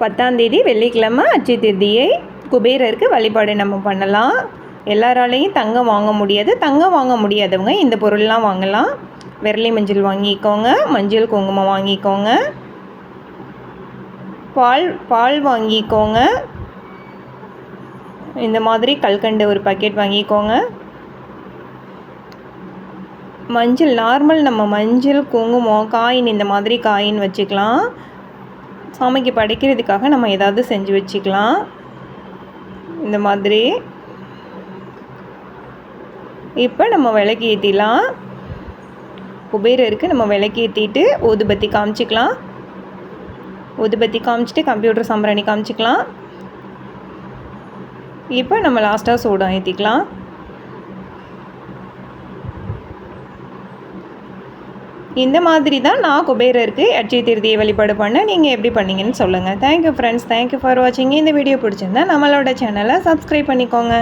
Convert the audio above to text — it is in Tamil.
பத்தாந்தேதி வெள்ளிக்கிழமை அச்சு திருதியை குபேரருக்கு வழிபாடு நம்ம பண்ணலாம். எல்லாராலையும் தங்கம் வாங்க முடியாது. தங்கம் வாங்க முடியாதவங்க இந்த பொருள்லாம் வாங்கலாம். விரலி மஞ்சள் வாங்கிக்கோங்க. மஞ்சள் குங்குமம் வாங்கிக்கோங்க. பால் பால் வாங்கிக்கோங்க. இந்த மாதிரி கல்கண்டு ஒரு பாக்கெட் வாங்கிக்கோங்க. மஞ்சள் நார்மல் நம்ம மஞ்சள் குங்குமம் காயின் இந்த மாதிரி காயின் வச்சுக்கலாம். சாமிக்கு படைக்கிறதுக்காக நம்ம ஏதாவது செஞ்சு வச்சுக்கலாம். இந்த மாதிரி. இப்போ நம்ம விளக்கு ஏற்றிலாம் குபேரருக்கு நம்ம விளக்கு ஏற்றிட்டு ஊதுபத்தி காமிச்சிக்கலாம். ஊதுபத்தி காமிச்சிட்டு கம்ப்யூட்டர் சாம்பிராணி காமிச்சிக்கலாம். இப்போ நம்ம லாஸ்ட்டாக சூடம் ஏற்றிக்கலாம் இந்த மாதிரி தான் நான் குபேரருக்கு அட்சய திருதியை வழிபாடு பண்ண நீங்கள் எப்படி பண்ணீங்கன்னு சொல்லுங்கள் தேங்க்யூ ஃப்ரெண்ட்ஸ் தேங்க்யூ ஃபார் வாட்சிங் இந்த வீடியோ பிடிச்சிருந்தா நம்மளோட சேனலை சப்ஸ்கிரைப் பண்ணிக்கோங்க.